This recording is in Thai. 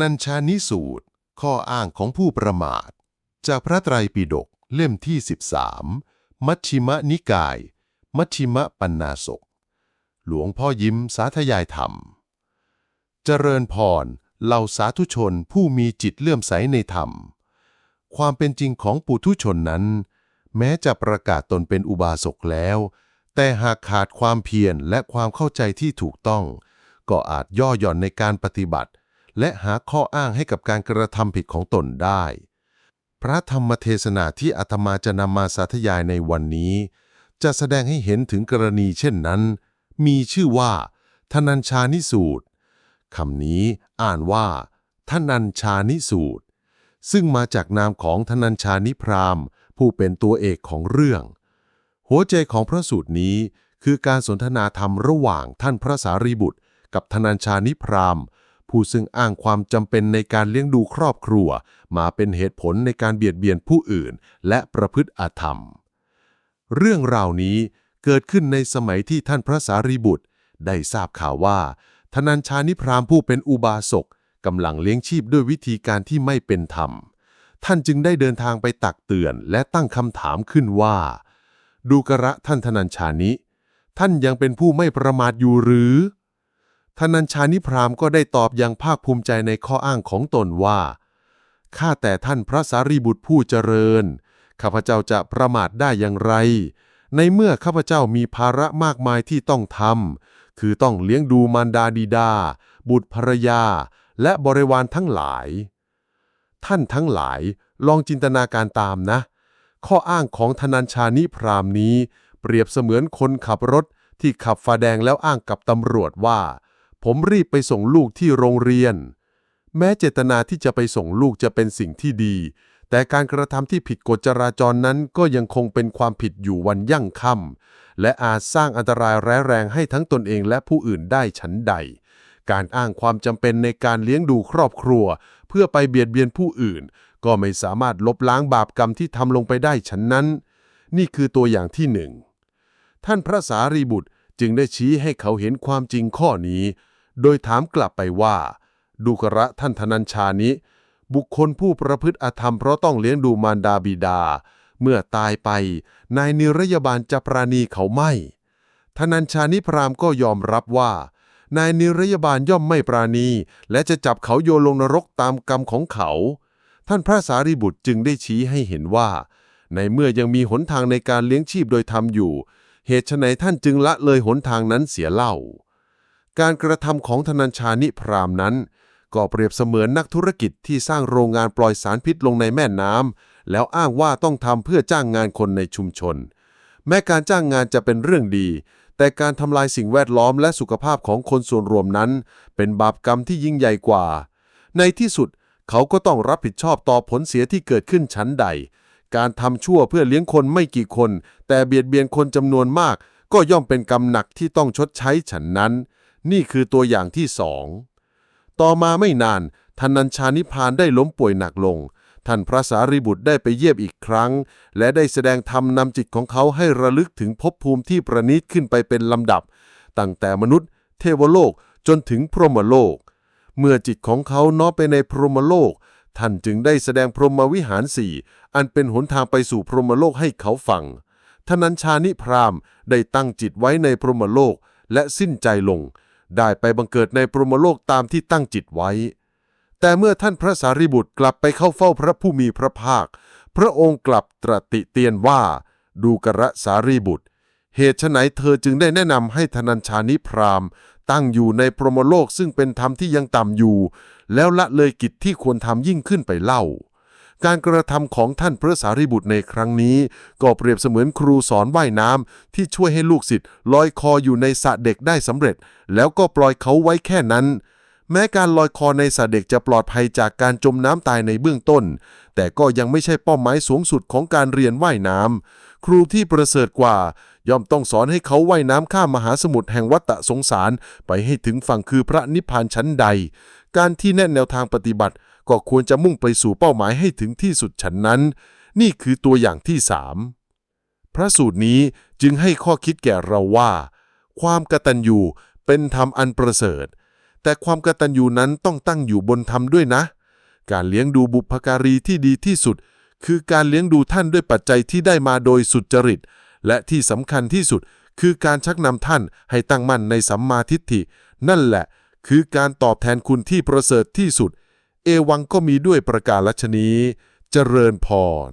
นัญชานิสูตร ข้ออ้างของผู้ประมาท จากพระไตรปิฎกเล่มที่ 13 มัชชิมนิกาย มัชชิมปัญนาสกหลวงพ่อยิ้มสาธยายธรรม เจริญพรเหล่าสาธุชนผู้มีจิตเลื่อมใสในธรรม ความเป็นจริงของปุถุชนนั้น แม้จะประกาศตนเป็นอุบาสกแล้ว แต่หากขาดความเพียรและความเข้าใจที่ถูกต้อง ก็อาจย่อหย่อนในการปฏิบัติ และหาข้ออ้างให้กับการกระทำผิดของตนได้ พระธรรมเทศนาที่อาตมาจะนำมาสาธยายในวันนี้ จะแสดงให้เห็นถึงกรณีเช่นนั้น มีชื่อว่า ทนัญชานิสูตรคำนี้อ่านว่า ทนัญชานิสูตร ซึ่งมาจากนามของทนัญชานิพรามผู้เป็นตัวเอกของเรื่อง หัวใจของพระสูตรนี้คือการสนทนาธรรมระหว่างท่านพระสารีบุตร กับทนัญชานิพราม ผู้ซึ่งอ้างความจำเป็นในการเลี้ยงดูครอบครัว มาเป็นเหตุผลในการเบียดเบียนผู้อื่น และประพฤติอาธรรม เรื่องราวนี้เกิดขึ้นในสมัยที่ท่านพระสารีบุตร ได้ทราบข่าวว่า ธนัญชานิพรามผู้เป็นอุบาสกกำลังเลี้ยงชีพด้วยวิธีการที่ไม่เป็นธรรม ท่านจึงได้เดินทางไปตักเตือนและตั้งคำถามขึ้นว่า ดูกระท่านธนัญชานิ ท่านยังเป็นผู้ไม่ประมาทอยู่หรือ ธนัญชานิพรามก็ได้ตอบอย่างภาคภูมิใจในข้ออ้างของตนว่า ข้าแต่ท่านพระสารีบุตรผู้เจริญ ข้าพเจ้าจะประมาทได้อย่างไร ในเมื่อข้าพเจ้ามีภาระมากมายที่ต้องทำ คือต้องเลี้ยงดูมารดาดีดา บุตรภรรยา และบริวารทั้งหลาย ท่านทั้งหลายลองจินตนาการตามนะ ข้ออ้างของธนัญชานิพรามนี้ เปรียบเสมือนคนขับรถที่ขับฟ้าแดงแล้วอ้างกับตำรวจว่า ผมรีบไปส่งลูกที่โรงเรียน แม้เจตนาที่จะไปส่งลูกจะเป็นสิ่งที่ดี แต่การกระทำที่ผิดกฎจราจรนั้นก็ยังคงเป็นความผิดอยู่วันยั่งค่ำและอาจสร้างอันตรายร้ายแรงให้ทั้งตนเองและผู้อื่นได้ฉันใด การอ้างความจำเป็นในการเลี้ยงดูครอบครัว เพื่อไปเบียดเบียนผู้อื่น ก็ไม่สามารถลบล้างบาปกรรมที่ทำลงไปได้ฉันนั้น นี่คือตัวอย่างที่หนึ่งท่านพระสารีบุตร จึงได้ชี้ให้เขาเห็นความจริงข้อนี้ โดยถามกลับไปว่า ดูกระท่านธนัญชานิบุคคลผู้ประพฤติอธรรมเพราะต้องเลี้ยงดูมารดาบิดา เมื่อตายไป นายนิรยาบาลจะปราณีเขาไม่ ธนัญชานิพรามก็ยอมรับว่า นายนิรยาบาลย่อมไม่ปราณี และจะจับเขาโยนลงนรกตามกรรมของเขา ท่านพระสารีบุตรจึงได้ชี้ให้เห็นว่า ในเมื่อยังมีหนทางในการเลี้ยงชีพโดยธรรมอยู่ เหตุไฉนท่านจึงละเลยหนทางนั้นเสียเล่า การกระทำของธนัญชานิพรามนั้น ก็เปรียบเสมือนนักธุรกิจที่สร้างโรงงานปล่อยสารพิษลงในแม่น้ำแล้วอ้างว่าต้องทำเพื่อจ้างงานคนในชุมชน แม้การจ้างงานจะเป็นเรื่องดี แต่การทำลายสิ่งแวดล้อมและสุขภาพของคนส่วนรวมนั้น เป็นบาปกรรมที่ยิ่งใหญ่กว่า ในที่สุดเขาก็ต้องรับผิดชอบต่อผลเสียที่เกิดขึ้นชั้นใด การทำชั่วเพื่อเลี้ยงคนไม่กี่คน แต่เบียดเบียนคนจำนวนมาก ก็ย่อมเป็นกรรมหนักที่ต้องชดใช้ฉันนั้น นี่คือตัวอย่างที่สองต่อมาไม่นานท่านนัญชานิพานได้ล้มป่วยหนักลง ท่านพระสารีบุตรได้ไปเยี่ยมอีกครั้ง และได้แสดงธรรมนำจิตของเขาให้ระลึกถึงภพภูมิที่ประณีตขึ้นไปเป็นลำดับ ตั้งแต่มนุษย์ เทวโลกจนถึงพรหมโลก เมื่อจิตของเขาน้อมไปในพรหมโลก ท่านจึงได้แสดงพรหมวิหารสี่อันเป็นหนทางไปสู่พรหมโลกให้เขาฟังท่านัญชานิพรามได้ตั้งจิตไว้ในพรหมโลกและสิ้นใจลง ได้ไปบังเกิดในพรหมโลกตามที่ตั้งจิตไว้ แต่เมื่อท่านพระสารีบุตรกลับไปเข้าเฝ้าพระผู้มีพระภาค พระองค์กลับตรติเตียนว่า ดูกระสารีบุตร เหตุไฉนเธอจึงได้แนะนำให้ธนัญชานิพราม ตั้งอยู่ในพรหมโลกซึ่งเป็นธรรมที่ยังต่ำอยู่ แล้วละเลยกิจที่ควรทำยิ่งขึ้นไปเล่า การกระทำของท่านพระสารีบุตรในครั้งนี้ ก็เปรียบเสมือนครูสอนว่ายน้ำที่ช่วยให้ลูกศิษย์ลอยคออยู่ในสระเด็กได้สำเร็จ แล้วก็ปล่อยเขาไว้แค่นั้น แม้การลอยคอในสระเด็กจะปลอดภัยจากการจมน้ำตายในเบื้องต้น แต่ก็ยังไม่ใช่เป้าหมายสูงสุดของการเรียนว่ายน้ำครูที่ประเสริฐกว่า ย่อมต้องสอนให้เขาว่ายน้ำข้ามมหาสมุทรแห่งวัฏสงสาร ไปให้ถึงฝั่งคือพระนิพพานชั้นใด การที่แน่แนวทางปฏิบัติ ก็ควรจะมุ่งไปสู่เป้าหมายให้ถึงที่สุดฉันนั้น นี่คือตัวอย่างที่สามพระสูตรนี้จึงให้ข้อคิดแก่เราว่า ความกตัญญูเป็นธรรมอันประเสริฐ แต่ความกตัญญูนั้นต้องตั้งอยู่บนธรรมด้วยนะ การเลี้ยงดูบุพการีที่ดีที่สุด คือการเลี้ยงดูท่านด้วยปัจจัยที่ได้มาโดยสุจริต และที่สำคัญที่สุดคือการชักนำท่านให้ตั้งมั่นในสัมมาทิฏฐิ นั่นแหละ คือการตอบแทนคุณที่ประเสริฐที่สุด เอวังก็มีด้วยประการลัชนี้เจริญพร